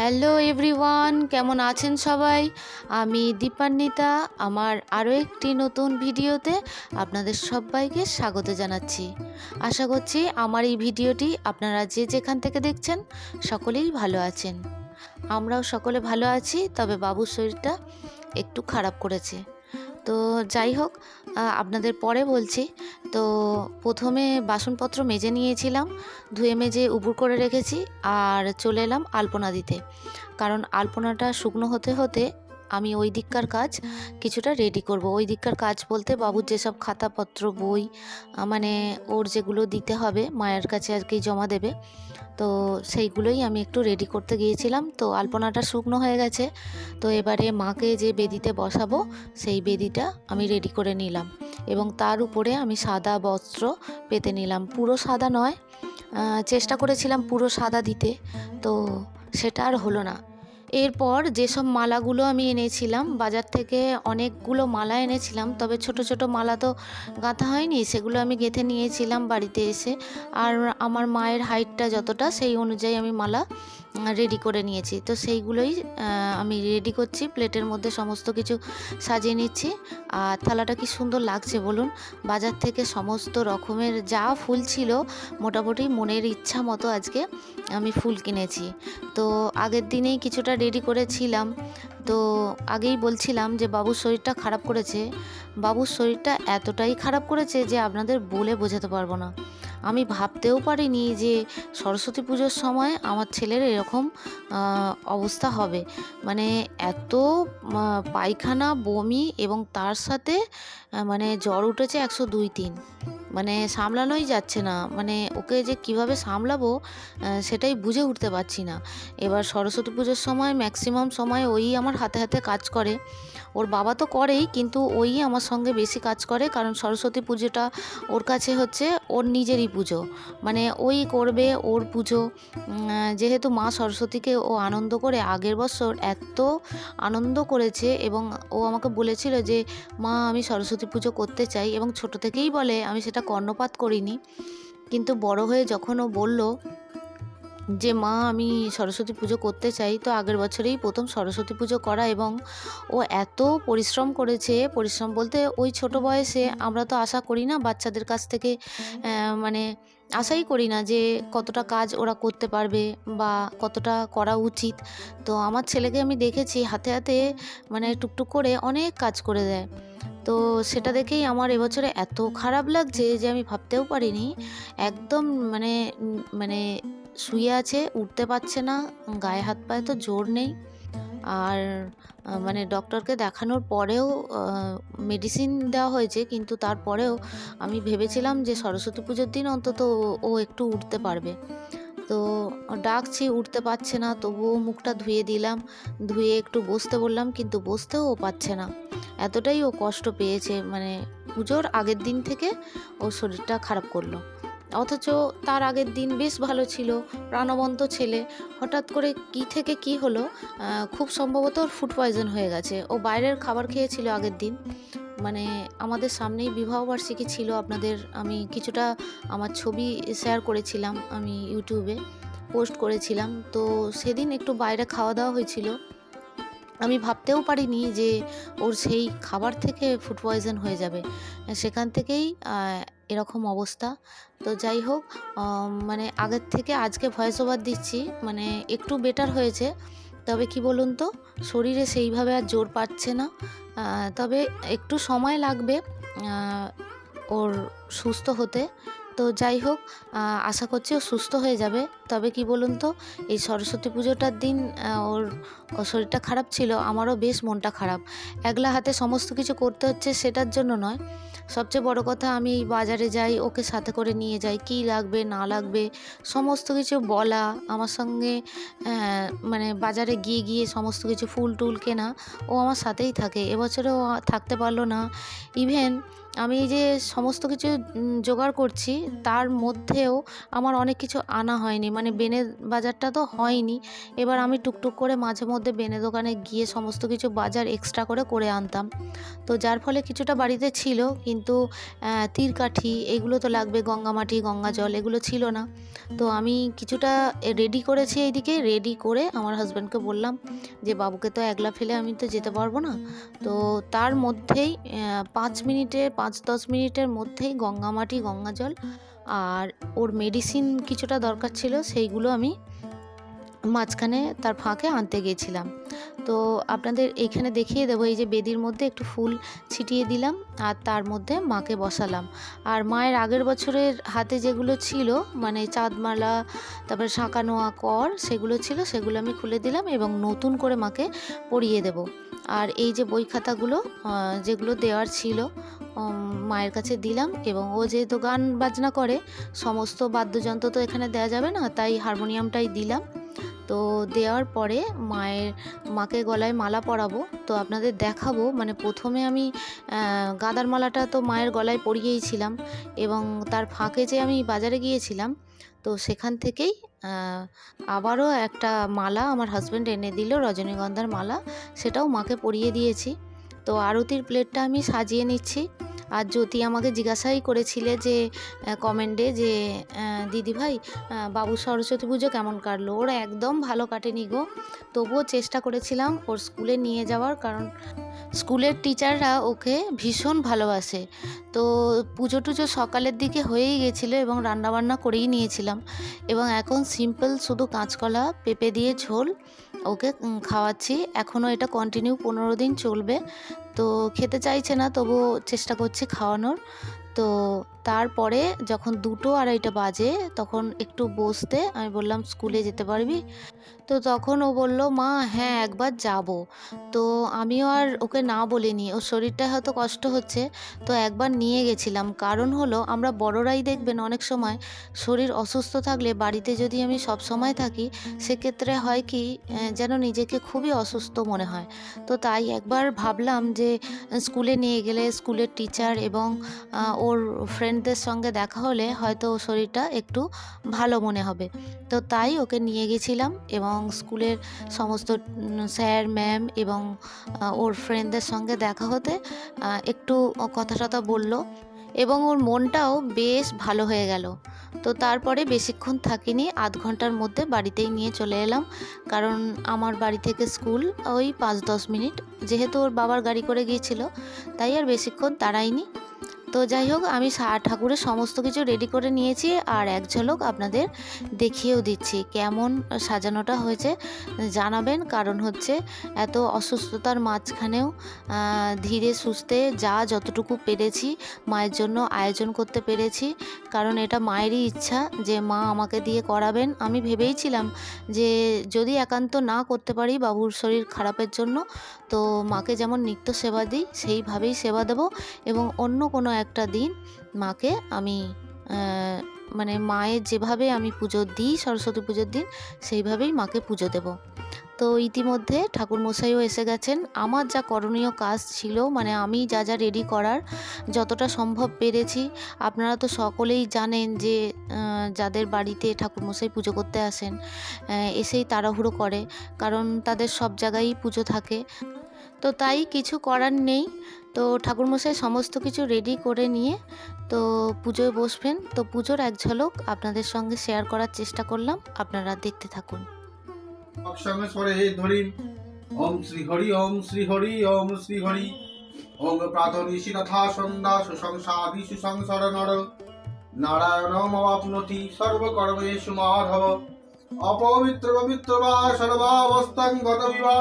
Hello everyone কেমন আছেন সবাই? আমি দীপান্বিতা। আমার আরও একটি নতুন ভিডিওতে আপনাদের সবাইকে স্বাগত জানাচ্ছি। আশা করছি আমার এই ভিডিওটি আপনারা যে যেখান থেকে দেখছেন সকলেই ভালো আছেন। আমরাও সকলে ভালো আছি, তবে বাবুর শরীরটা একটু খারাপ করেছে। তো যাই হোক আপনাদের পরে বলছি। তো প্রথমে বাসনপত্র মেজে নিয়েছিলাম, ধুয়ে মেজে উপুর করে রেখেছি, আর চলে এলাম আলপনা দিতে। কারণ আলপনাটা শুকনো হতে হতে আমি ওই দিককার কাজ কিছুটা রেডি করব। ওই দিককার কাজ বলতে বাবুর যেসব খাতাপত্র, বই মানে ওর যেগুলো দিতে হবে, মায়ের কাছে আর কি জমা দেবে, তো সেইগুলোই আমি একটু রেডি করতে গিয়েছিলাম। তো আলপনাটা শুকনো হয়ে গেছে, তো এবারে মাকে যে বেদিতে বসাবো, সেই বেদিটা আমি রেডি করে নিলাম এবং তার উপরে আমি সাদা বস্ত্র পেতে নিলাম। পুরো সাদা নয় চেষ্টা করেছিলাম পুরো সাদা দিতে, তো সেটা আর হলো না। এরপর যেসব মালাগুলো আমি এনেছিলাম, বাজার থেকে অনেকগুলো মালা এনেছিলাম, তবে ছোট ছোট মালা তো গাঁথা হয়নি, সেগুলো আমি গেঁথে নিয়েছিলাম বাড়িতে এসে। আর আমার মায়ের হাইটটা যতটা, সেই অনুযায়ী আমি মালা রেডি করে নিয়েছি। তো সেইগুলোই আমি রেডি করছি। প্লেটের মধ্যে সমস্ত কিছু সাজিয়ে নিচ্ছি। আর থালাটা কি সুন্দর লাগছে বলুন? বাজার থেকে সমস্ত রকমের যা ফুল ছিল, মোটামুটি মনের ইচ্ছা মতো আজকে আমি ফুল কিনেছি। তো আগের দিনেই কিছুটা রেডি করেছিলাম। তো আগেই বলছিলাম যে, বাবুর শরীরটা খারাপ করেছে। বাবুর শরীরটা এতটাই খারাপ করেছে যে, আপনাদের বলে বোঝাতে পারব না। আমি ভাবতেও পারিনি যে সরস্বতী পুজোর সময় আমার ছেলের এরকম অবস্থা হবে। মানে এত পায়খানা, বমি এবং তার সাথে মানে জ্বর উঠেছে একশো দুই তিন। মানে সামলানোই যাচ্ছে না। মানে ওকে যে কীভাবে সামলাবো সেটাই বুঝে উঠতে পারছি না। এবার সরস্বতী পুজোর সময় ম্যাক্সিমাম সময় ওই আমার হাতে হাতে কাজ করে। ওর বাবা তো করেই, কিন্তু ওই আমার সঙ্গে বেশি কাজ করে, কারণ সরস্বতী পুজোটা ওর কাছে হচ্ছে ওর নিজেরই পুজো। মানে ওই করবে ওর পুজো। যেহেতু মা সরস্বতীকে ও আনন্দ করে আগের বছর এত আনন্দ করেছে এবং ও আমাকে বলেছিল যে, মা, আমি সরস্বতী পুজো করতে চাই। এবং ছোট থেকেই বলে, আমি সেটা কর্ণপাত করিনি। কিন্তু বড় হয়ে যখন ও বলল যে মা আমি সরস্বতী পুজো করতে চাই তো আগের বছরেই প্রথম সরস্বতী পুজো করা এবং ও এত পরিশ্রম করেছে পরিশ্রম বলতে ওই ছোট বয়সে আমরা তো আশা করি না বাচ্চাদের কাছ থেকে মানে আশাই করি না যে কতটা কাজ ওরা করতে পারবে বা কতটা করা উচিত। তো আমার ছেলেকে আমি দেখেছি হাতে হাতে মানে টুকটুক করে অনেক কাজ করে দেয়। তো সেটা দেখেই আমার এবছরে এত খারাপ লাগছে যে আমি ভাবতেও পারিনি। একদম মানে মানে শুয়ে আছে, উঠতে পারছে না, গায়ে হাত পায়ে তো জোর নেই। আর মানে ডক্টরকে দেখানোর পরেও মেডিসিন দেওয়া হয়েছে, কিন্তু তারপরেও আমি ভেবেছিলাম যে সরস্বতী পুজোর দিন অন্তত ও- একটু উঠতে পারবে। তো ডাকছি, উঠতে পারছে না, তবুও মুখটা ধুয়ে দিলাম, ধুয়ে একটু বসতে বললাম, কিন্তু বসতেও ও পাচ্ছে না। এতটাই ও কষ্ট পেয়েছে মানে পুজোর আগের দিন থেকে ও শরীরটা খারাপ করল। অথচ তার আগের দিন বেশ ভালো ছিল। প্রাণবন্ত ছেলে। হঠাৎ করে কি থেকে কি হলো খুব সম্ভবত ওর ফুড পয়জন হয়ে গেছে। ও বাইরের খাবার খেয়েছিল আগের দিন। মানে আমাদের সামনেই বিবাহবার্ষিকী ছিল আপনাদের, আমি কিছুটা আমার ছবি শেয়ার করেছিলাম আমি ইউটিউবে পোস্ট করেছিলাম। তো সেদিন একটু বাইরে খাওয়া দাওয়া হয়েছিল। আমি ভাবতেও পারিনি যে ওর সেই খাবার থেকে ফুড পয়জন হয়ে যাবে। সেখান থেকেই এরকম অবস্থা। তো যাই হোক মানে আগের থেকে আজকে ভয়েস ওভার দিচ্ছি মানে একটু বেটার হয়েছে। তবে কি বলুন তো, শরীরে সেইভাবে আর জোর পাচ্ছে না। তবে একটু সময় লাগবে ওর সুস্থ হতে। তো যাই হোক আশা করছি ও সুস্থ হয়ে যাবে। তবে কি বলুন তো, এই সরস্বতী পুজোটার দিন ওর শরীরটা খারাপ ছিল, আমারও বেশ মনটা খারাপ। একলা হাতে সমস্ত কিছু করতে হচ্ছে সেটার জন্য নয়। সবচেয়ে বড় কথা আমি বাজারে যাই, ওকে সাথে করে নিয়ে যাই, কী লাগবে, না লাগবে, সমস্ত কিছু বলা, আমার সঙ্গে মানে বাজারে গিয়ে গিয়ে সমস্ত কিছু ফুল টুল কেনা, ও আমার সাথেই থাকে। এবছরে ও থাকতে পারল না। ইভেন আমি যে সমস্ত কিছু জোগাড় করছি, তার মধ্যেও আমার অনেক কিছু আনা হয়নি। মানে বেনে বাজারটা তো হয়নি। এবার আমি টুকটুক করে মাঝে মধ্যে বেনে দোকানে গিয়ে সমস্ত কিছু বাজার এক্সট্রা করে করে আনতাম। তো যার ফলে কিছুটা বাড়িতে ছিল, কিন্তু তীরকাঠি, এগুলো তো লাগবে, গঙ্গামাটি, গঙ্গা জল, এগুলো ছিল না। তো আমি কিছুটা রেডি করেছি এইদিকে রেডি করে আমার হাজব্যান্ডকে বললাম যে, বাবুকে তো একলা ফেলে আমি তো যেতে পারব না। তো তার মধ্যেই পাঁচ মিনিটে, পাঁচ দশ মিনিটের মধ্যেই গঙ্গামাটি গঙ্গা জল আর ওর মেডিসিন কিছুটা দরকার ছিল, সেইগুলো আমি মাঝখানে তার ফাঁকে আনতে গেছিলাম। তো আপনাদের এখানে দেখিয়ে দেবো, এই যে বেদির মধ্যে একটু ফুল ছিটিয়ে দিলাম আর তার মধ্যে মাকে বসালাম। আর মায়ের আগের বছরের হাতে যেগুলো ছিল মানে চাঁদমালা, তারপরে শাঁকা নোয়া কর সেগুলো ছিল, সেগুলো আমি খুলে দিলাম এবং নতুন করে মাকে পরিয়ে দেব। আর এই যে বই খাতাগুলো যেগুলো দেওয়ার ছিল মায়ের কাছে দিলাম এবং ও যেহেতু গান বাজনা করে, সমস্ত বাদ্যযন্ত্র তো এখানে দেওয়া যাবে না, তাই হারমোনিয়ামটাই দিলাম। তো দেওয়ার পরে মায়ের, মাকে গলায় মালা পরাবো, তো আপনাদের দেখাবো মানে প্রথমে আমি গাঁদার মালাটা তো মায়ের গলায় পরিয়েইছিলাম এবং তার ফাঁকে যে আমি বাজারে গিয়েছিলাম তো সেখান থেকেই আবারও একটা মালা আমার হাজব্যান্ড এনে দিল, রজনীগন্ধার মালা। সেটাও মাকে পরিয়ে দিয়েছি। তো আরতির প্লেটটা আমি সাজিয়ে নিচ্ছি। আর জ্যোতি আমাকে জিজ্ঞাসাই করেছিলে যে কমেন্টে যে দিদি ভাই বাবু সরস্বতী পুজো কেমন কাটলো? ওর একদম ভালো কাটেনি গো। তবুও চেষ্টা করেছিলাম ওর স্কুলে নিয়ে যাওয়ার কারণ স্কুলের টিচাররা ওকে ভীষণ ভালোবাসে। তো পুজো টুজো সকালের দিকে হয়েই গেছিল এবং রান্নাবান্না করেই নিয়েছিলাম। এবং এখন সিম্পল শুধু কাঁচকলা, পেঁপে দিয়ে ঝোল, ওকে খাওয়াচ্ছি। এখনও এটা কন্টিনিউ পনেরো দিন চলবে। তো খেতে চাইছে না তবুও চেষ্টা করছি খাওয়ানোর। তো তারপরে যখন দুটো আড়াইটা বাজে, তখন একটু বসতে আমি বললাম, স্কুলে যেতে পারবি? তো তখন ও বলল, মা হ্যাঁ একবার যাব। তো আমিও আর ওকে না বলিনি। ওর শরীরটা হয়তো কষ্ট হচ্ছে, তো একবার নিয়ে গেছিলাম। কারণ হলো, আমরা বড়রাই দেখবেন অনেক সময় শরীর অসুস্থ থাকলে বাড়িতে যদি আমি সব সময় থাকি, সেক্ষেত্রে হয় কি যেন নিজেকে খুবই অসুস্থ মনে হয়। তো তাই একবার ভাবলাম যে, স্কুলে নিয়ে গেলে স্কুলের টিচার এবং ওর ফ্রেন্ডদের সঙ্গে দেখা হলে হয়তো শরীরটা একটু ভালো মনে হবে। তো তাই ওকে নিয়ে গেছিলাম এবং স্কুলের সমস্ত স্যার, ম্যাম এবং ওর ফ্রেন্ডদের সঙ্গে দেখা হতে একটু কথা টথা বলল এবং ওর মনটাও বেশ ভালো হয়ে গেল। তো তারপরে বেশিক্ষণ থাকিনি, আধ ঘণ্টার মধ্যে বাড়িতেই নিয়ে চলে এলাম। কারণ আমার বাড়ি থেকে স্কুল ওই পাঁচ দশ মিনিট, যেহেতু ওর বাবার গাড়ি করে গিয়েছিল, তাই আর বেশিক্ষণ দাঁড়াইনি। তো যাই হোক, আমি ঠাকুরের সমস্ত কিছু রেডি করে নিয়েছি আর এক ঝলক আপনাদের দেখিয়েও দিচ্ছি কেমন সাজানোটা হয়েছে। জানাবেন, কারণ হচ্ছে এত অসুস্থতার মাঝখানেও ধীরে সুস্থে যা যতটুকু পেরেছি, মায়ের জন্য আয়োজন করতে পেরেছি। কারণ এটা মায়েরই ইচ্ছা যে মা আমাকে দিয়ে করাবেন। আমি ভেবেইছিলাম যে যদি একান্ত না করতে পারি বাবুর শরীর খারাপের জন্য, তো মাকে যেমন নিত্য সেবা দিই, সেইভাবেই সেবা দেব এবং অন্য কোনো একটা দিন মাকে আমি মানে মায়ের যেভাবে আমি পুজো দিই, সরস্বতী পুজোর দিন, সেইভাবেই মাকে পুজো দেব। তো ইতিমধ্যে ঠাকুরমশাইও এসে গেছেন। আমার যা করণীয় কাজ ছিল মানে আমি যা যা রেডি করার, যতটা সম্ভব পেরেছি। আপনারা তো সকলেই জানেন যে যাদের বাড়িতে ঠাকুরমশাই পুজো করতে আসেন এসেই তাড়াহুড়ো করে, কারণ তাদের সব জায়গায়ই পুজো থাকে। তো তাই কিছু করার নেই। তো ঠাকুরমশাই সমস্ত কিছু রেডি করে নিয়ে, তো পুজোয় বসবেন। তো পুজোর এক ঝলক আপনাদের সঙ্গে শেয়ার করার চেষ্টা করলাম। আপনারা দেখতে থাকুন। ওম শ্রী হরি, ওম শ্রী হরি, ওম শ্রী হরি। ওম প্রাতনিশি তথা সন্ধ্যা সুসংসাদি সুসংসর নর। নারায়ণমবাপ্নোতি সর্বকর্মেষু মাধব। অপবিত্র পবিত্র বা সর্বাবস্থাং গত বিবা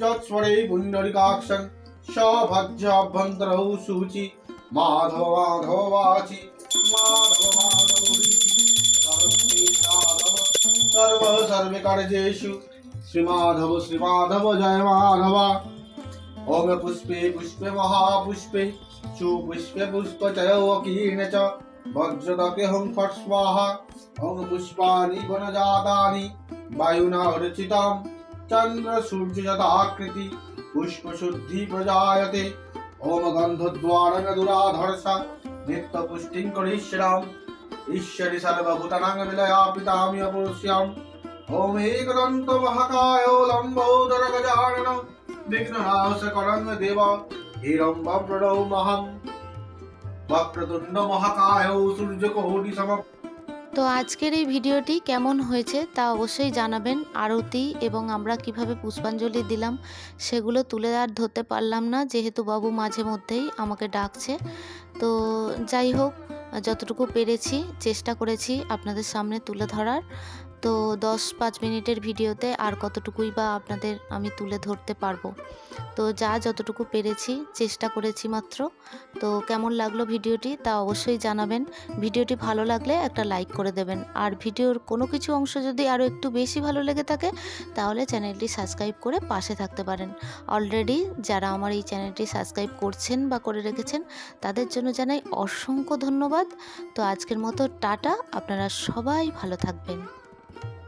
যৎস্বরে পুণ্ডরিকাক্ষং सौभक्षाभ्यन्तरौ शुचि माधव माधव माधव सर्व श्रीमाधव श्रीमाधव, जय माधव। ओम पुष्पे पुष्पे महापुष्पे। सुपुष्पे पुष्पचयकीर्ण च। वज्रदके हुं फट् स्वाहा। ओम वायुना ওম পুষ্পানি বনজাতানি বায়ুনা রচিতাম চন্দ্র সূর্য যথাকৃতি পুষ্প শুদ্ধি প্রজায়তে ওম গন্ধদ্বারং দুরাধর্ষা নিত্য পুষ্টিং করিষ্যাম ঈশ্বরী সর্বভূতানাং বিলয়া পিতামি অপরস্যাম ওম একদন্ত মহাকায় লম্বোদর গজানন বিঘ্ননাশ করং দেব হিরম্বম প্রণৌ মহম বক্রতুণ্ড মহাকায় তো আজকের এই ভিডিওটি কেমন হয়েছে তা অবশ্যই জানাবেন আরতি এবং আমরা কীভাবে পুষ্পাঞ্জলি দিলাম সেগুলো তুলে আর ধরতে পারলাম না, যেহেতু বাবু মাঝে মধ্যেই আমাকে ডাকছে। তো যাই হোক, যতটুকু পেরেছি, চেষ্টা করেছি আপনাদের সামনে তুলে ধরার। তো দশ পাঁচ মিনিটের ভিডিওতে আর কতটুকুই বা আপনাদের আমি তুলে ধরতে পারব। তো যা যতটুকু পেরেছি, চেষ্টা করেছি মাত্র। তো কেমন লাগল ভিডিওটি তা অবশ্যই জানাবেন। ভিডিওটি ভালো লাগলে একটা লাইক করে দেবেন। আর ভিডিওর কোনো কিছু অংশ যদি আরও একটু বেশি ভালো লেগে থাকে, তাহলে চ্যানেলটি সাবস্ক্রাইব করে পাশে থাকতে পারেন। অলরেডি যারা আমার এই চ্যানেলটি সাবস্ক্রাইব করছেন বা করে রেখেছেন, তাদের জন্য জানাই অসংখ্য ধন্যবাদ। তো আজকের মতো টাটা, আপনারা সবাই ভালো থাকবেন।